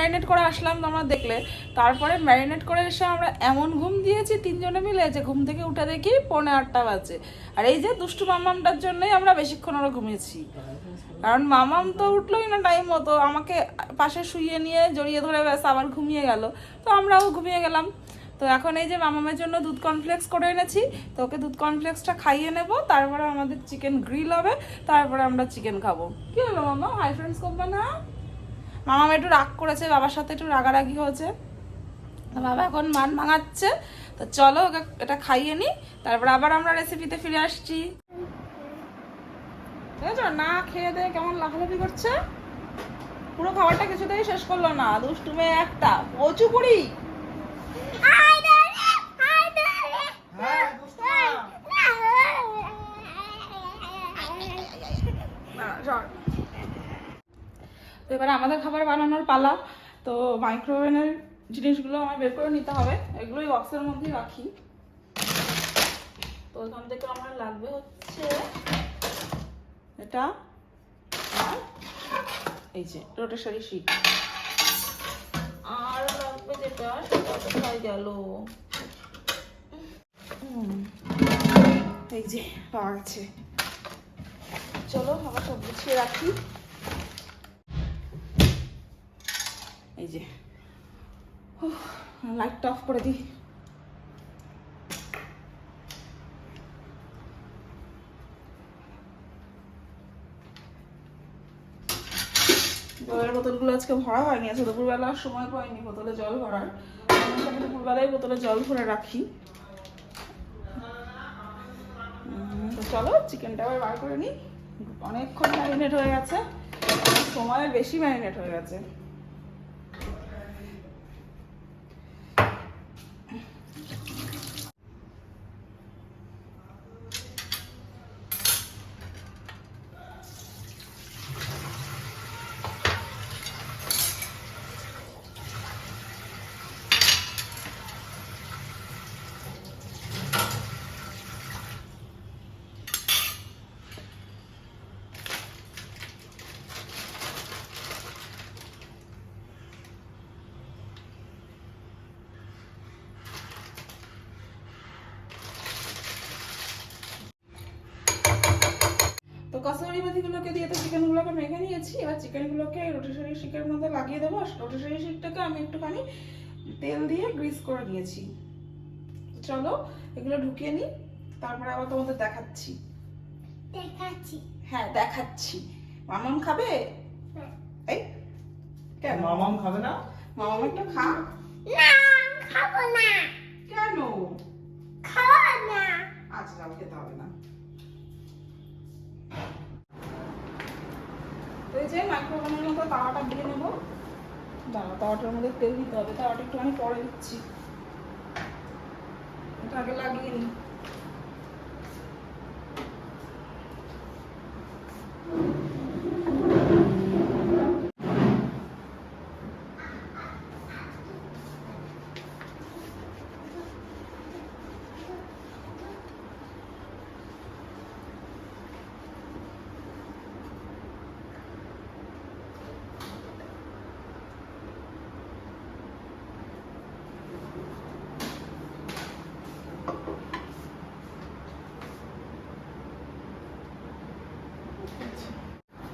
Marinate করে আসলাম তোমরা দেখলে। তারপরে ম্যারিনেট করে এসে আমরা এমন ঘুম দিয়েছি, তিনজনে মিলে, যে ঘুম থেকে উঠে দেখি পৌনে আটটা বাজে। আর এই যে দুষ্টু মামামটার জন্যই আমরা বেশিক্ষণ আরও ঘুমিয়েছি। কারণ মামাম তো উঠলোই না টাইম মতো, আমাকে পাশে শুইয়ে নিয়ে জড়িয়ে ধরে ব্যাস আবার ঘুমিয়ে গেল। তো আমরাও ঘুমিয়ে গেলাম। তো এখন এই যে মামামের জন্য দুধ কর্নফ্লেক্স করে এনেছি, তো ওকে দুধ কর্নফ্লেক্সটা খাইয়ে নেব, তারপরে আমাদের চিকেন গ্রিল হবে, তারপরে আমরা চিকেন খাব। কি হলো মামা? হাই ফ্রেন্ডস করবে মামাম একটু রাগ করেছে, বাবার সাথে একটু রাগারাগি হয়েছে। বাবা এখন মান ভাঙাচ্ছে। তো চলো ওকে এটা খাইয়ে নি, তারপর আবার আমরা রেসিপিতে ফিরে আসছি। না খেয়ে দিয়ে কেমন লাফালাফি করছে? পুরো খাবারটা কিছুতেই শেষ করল না। দুষ্টুমে একটা। একটা কচু পুরি না, সর। তো এবারে আমাদের খাবার বানানোর পালা। তো মাইক্রোওভেনের জিনিসগুলো আমার বের করে নিতে হবে। এগুলোই বক্সের মধ্যে রাখি। তো এখান থেকে আমার লাগবে হচ্ছে এটা এই যে রোটেশারি শিট আর লাগবে যেটা, সেটা কোথায় গেল। এই যে পাওয়া গেছে চলো আবার সব গুছিয়ে রাখি। যে। লাইটটা অফ করে দিই। জলের বোতলগুলো আজকে ভরা হয়নি, আজকে দুপুরবেলা সময় পাইনি বোতলে জল ভরার। দুপুরবেলায় বোতলে জল ভরে রাখি। তো চলো চিকেনটা আবার বার করে নিই। অনেকক্ষণ ম্যারিনেট হয়ে গেছে। সময় বেশি ম্যারিনেট হয়ে গেছে। কসুরি মেথিগুলোকে দিয়ে তো চিকেনগুলোকে মেখে নিয়েছি। এবার চিকেনগুলোকে রোটেশারি শিকের মধ্যে লাগিয়ে দেবো। আর রোটেশারি শিকটাকে আমি একটুখানি তেল দিয়ে গ্রিস করে নিয়েছি। চলো এগুলো ঢুকিয়ে নিই। তারপরে আবার তোমাদের দেখাচ্ছি। দেখাচ্ছি। হ্যাঁ দেখাচ্ছি। মামন খাবে? এই কেন? মামাম খাবে না? মামন একটু খা। না খাব না। কেন? খাব না। আজ যাও খেতে হবে না। তো যায় মাইক্রোওভেনের মতো তাওয়াটা দিয়ে নেব। দাঁড়া তাওয়াটার মধ্যে তেল দিতে হবে, তাওয়াটা একটুখানি পরে দিচ্ছি। এটা আগে লাগিয়ে নিই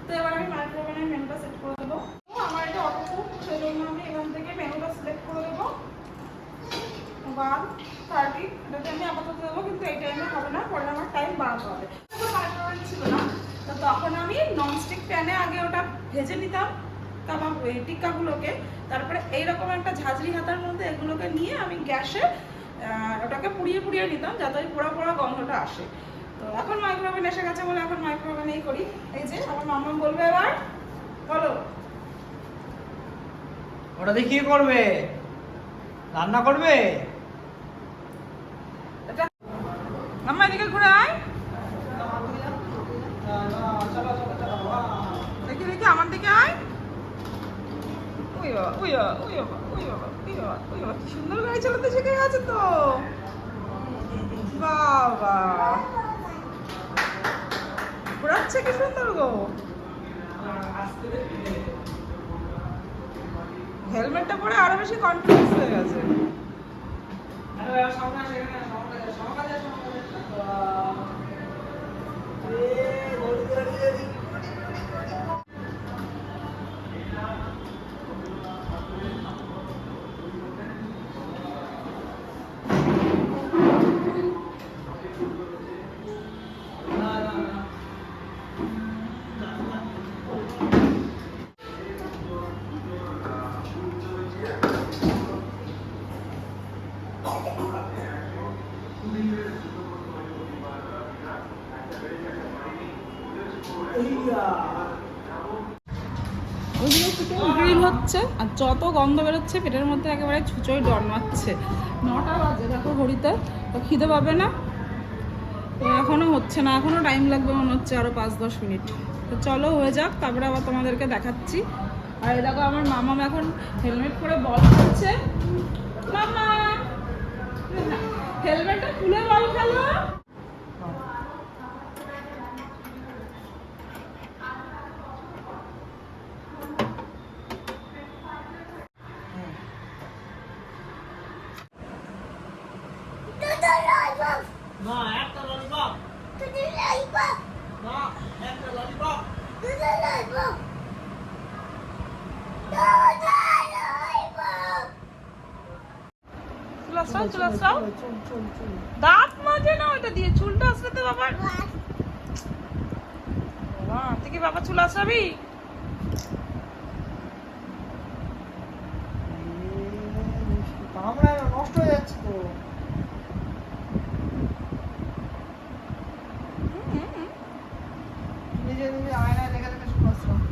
তো এবার আমি মাইক্রোওভেনের মেনুটা সেট করে দেবো ও, আমার এটা অটো সেই জন্য আমি এখান থেকে মেনুটা সিলেক্ট করে দেবো ওয়ান থার্টি এটাতে আমি আপাতত দেবো, কিন্তু এই টাইমে হবে না, পরে আমার টাইম বাড়াতে হবে। মাইক্রোওভেন ছিল না, তো তখন আমি ননস্টিক প্যানে আগে ওটা ভেজে নিতাম কাবাব টিক্কাগুলোকে, তারপরে এইরকম একটা ঝাঁঝরি হাতার মধ্যে এগুলোকে নিয়ে আমি গ্যাসে ওটাকে পুড়িয়ে পুড়িয়ে নিতাম, যাতে ওই পোড়া পোড়া গন্ধটা আসে। তো এখন মাইক্রোওভেন এসে গেছে বলে এখন মাইক্রোওভেনেই করি। এই যে, আমার মাম্মা বলবে এবার, বলো। ওটা দিয়ে কি করবে? রান্না করবে এটা মাম্মা এদিকে ঘুরে আয় দেখি দেখি আমার দিকে আয় উই সুন্দর গাড়ি চালাতে শিখে গেছে তো। বাবা। ঘোরাচ্ছে কি সুন্দর গো। হেলমেটটা পরে আরও বেশি কনফিডেন্স হয়ে গেছে। হচ্ছে আর যত গন্ধ বেরোচ্ছে, পেটের মধ্যে একেবারে ছুঁচোয় জন্মাচ্ছে। নটা বাজে, দেখো ঘড়িতে, তো খিদে পাবে না? তো এখনও হচ্ছে না এখনও টাইম লাগবে মনে হচ্ছে আরও পাঁচ দশ মিনিট। তো চলো হয়ে যাক, তারপরে আবার তোমাদেরকে দেখাচ্ছি। আর এই দেখো আমার মামাম এখন হেলমেট পরে বল খেলছে। মামা! হেলমেটটা খুলে বল খেলো দুটো ললিপপ না একটা ললিপপ দুটো ললিপপ না একটা ললিপপ দুটো ললিপপ দুটো ললিপপ চুল আসরাও চুল আসরাও চুল চুল চুল দাঁত মাজে না ওইটা দিয়ে চুলটা আসরাতে বাবার বাবা তুই কি বাবা চুল আসরাবি কামড়ায় নষ্ট হয়ে যাচ্ছে তো নিজে নিজে আয়নায় দেখে দেখে চুল আসলাম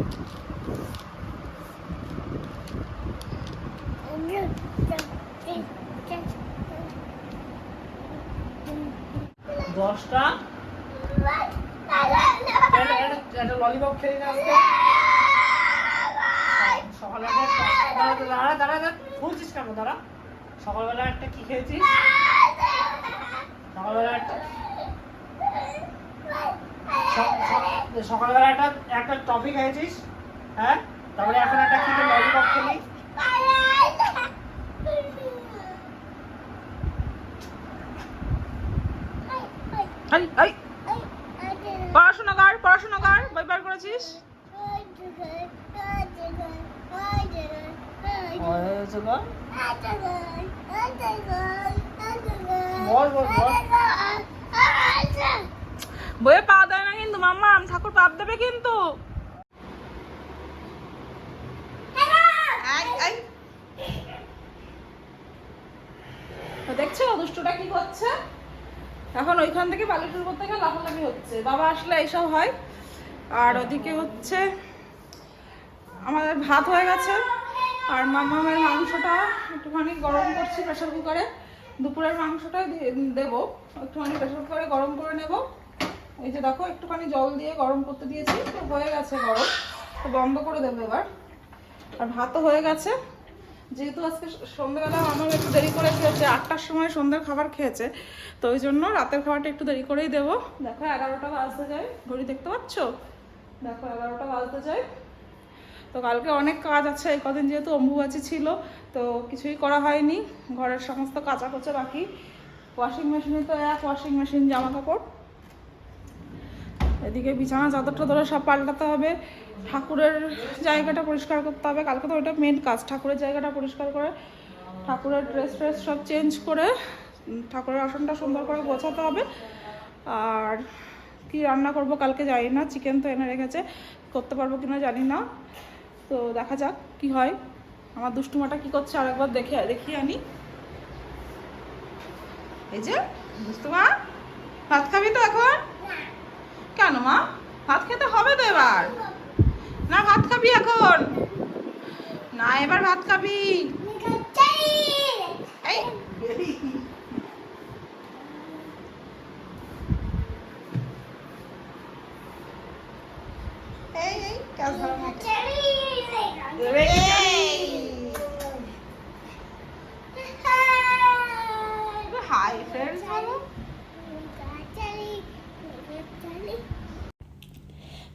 ললিপপ খেয়ে না আজকে। সকালে দাঁড়া দাঁড়া দাঁড়া দাঁড়া বলছিস কেন? দাঁড়া। সকালবেলা একটা কি খেয়েছিস? সকালবেলা একটা সকালবেলা একটা একটা টপি খেয়েছিস হ্যাঁ? তারপরে এখন একটা কি ললিপপ খেলি? পড়াশোনা কর পড়াশোনা কর বই বার করেছিস? বল বল বল। বইয়ে পা দেয় না কিন্তু মাম্মা ঠাকুর পাপ দেবে কিন্তু। দেখছ দুষ্টুটা কি করছে? এখন ওইখান থেকে বালিশুর করতে গিয়ে লাফালাফি হচ্ছে। বাবা আসলে এইসব হয়। আর ওদিকে হচ্ছে আমাদের ভাত হয়ে গেছে। আর মামামের মাংসটা একটুখানি গরম করছি প্রেশার কুকারে। দুপুরের মাংসটা দেবো। একটুখানি প্রেশার কুকারে গরম করে নেব। এই যে দেখো, একটুখানি জল দিয়ে গরম করতে দিয়েছি, তো হয়ে গেছে গরম। তো বন্ধ করে দেবো এবার। আর ভাতও হয়ে গেছে। যেহেতু আজকে সন্ধ্যাবেলা আমার একটু দেরি করে খেয়েছে, আটটার সময় সন্ধ্যার খাবার খেয়েছে, তো ওই জন্য রাতের খাবারটা একটু দেরি করেই দেবো। দেখো, এগারোটা বাজতে যায়। ঘড়ি দেখতে পাচ্ছ? দেখো, এগারোটা বাজতে যায়। তো কালকে অনেক কাজ আছে, এই কদিন যেহেতু অম্বুবাচি ছিল, তো কিছুই করা হয়নি। ঘরের সমস্ত কাঁচা কোচা বাকি। ওয়াশিং মেশিনে তো এক ওয়াশিং মেশিন জামা কাপড় এদিকে বিছানা চাদরটা ধরে সব পাল্টাতে হবে। ঠাকুরের জায়গাটা পরিষ্কার করতে হবে। কালকে তো ওইটা মেন কাজ, ঠাকুরের জায়গাটা পরিষ্কার করে, ঠাকুরের ড্রেস ট্রেস সব চেঞ্জ করে ঠাকুরের আসনটা সুন্দর করে গোছাতে হবে। আর কি রান্না করব কালকে জানি না চিকেন তো এনে রেখেছে, করতে পারব কিনা জানি না। তো দেখা যাক কি হয়। আমার দুষ্টুমাটা কি করছে আরেকবার দেখে, দেখিয়ে আনি। এই যে, দুষ্টুমা, ভাত খাবি তো এখন? কেন, মা? ভাত খেতে হবে তো এবার? না, ভাত খাবি এখন। না, এবার ভাত খাবি এই এই এই কাজ ধরা মতো। এই হাই ফ্রেন্ডস বলো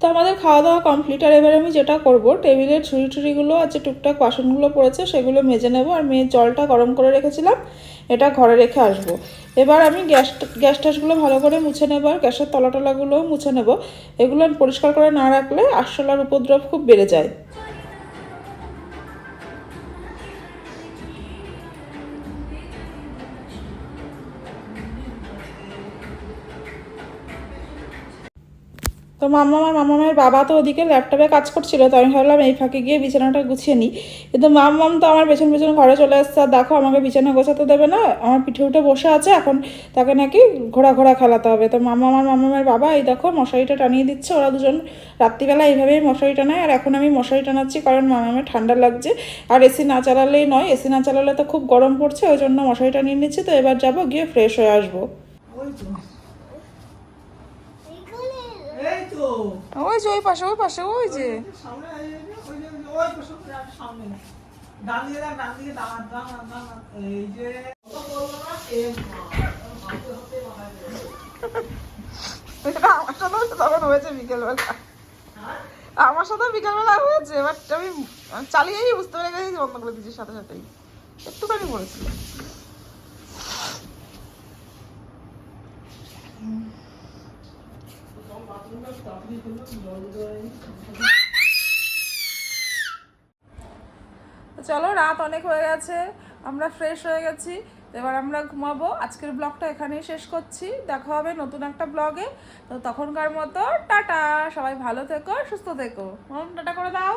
তো আমাদের খাওয়া দাওয়া কমপ্লিট আর এবার আমি যেটা করব, টেবিলের ছুরি টুরিগুলো আর যে টুকটাক বাসনগুলো পড়েছে সেগুলো মেজে নেব। আর মেয়ে জলটা গরম করে রেখেছিলাম, এটা ঘরে রেখে আসব। এবার আমি গ্যাস গ্যাস ট্যাসগুলো ভালো করে মুছে নেব আর গ্যাসের তলা টলাগুলোও মুছে নেব। এগুলো পরিষ্কার করে না রাখলে আরশোলার উপদ্রব খুব বেড়ে যায়। তো মাম্মা আমার মামামের বাবা তো ওদিকে ল্যাপটপে কাজ করছিল, তো আমি ভাবলাম এই ফাঁকে গিয়ে বিছানাটা গুছিয়ে নিই। কিন্তু মাম্মাম তো আমার পেছন পেছন ঘরে চলে আসছে, আর দেখো আমাকে বিছানা গোছাতে দেবে না, আমার পিঠে উঠে বসে আছে, এখন তাকে নাকি ঘোরা ঘোরা খেলাতে হবে। তো মাম্মা আমার মামামের বাবা, এই দেখো মশারিটা টানিয়ে দিচ্ছে, ওরা দুজন রাত্রিবেলা এইভাবেই মশারি টানায়, আর এখন আমি মশারি টানাচ্ছি কারণ মামামের ঠান্ডা লাগছে, আর এসি না চালালেই নয়, এসি না চালালে তো খুব গরম পড়ছে, ওই জন্য মশারি টানিয়ে নিচ্ছি, তো এবার যাব গিয়ে ফ্রেশ হয়ে আসব ওই তো এখানে এই তো ওই যে ওই পাশে ওই পাশে ওই যে। আমার সাথেও তখন হয়েছে বিকেলবেলা। আমার সাথেও বিকেলবেলা হয়েছে বাট আমি চালিয়েই বুঝতে পেরে গেছি বন্ধ করে দিচ্ছি সাথে সাথেই। একটুখানি পড়েছিল সব বাথরুমটা তাড়াতাড়ি করলাম, জল দেয়নি। তো চলো, রাত অনেক হয়ে গেছে, আমরা ফ্রেশ হয়ে গেছি, এবার আমরা ঘুমাবো। আজকের ব্লগটা এখানেই শেষ করছি, দেখা হবে নতুন একটা ব্লগে তো তখনকার মতো, টাটা, সবাই ভালো থেকো, সুস্থ থেকো। টাটা করে দাও।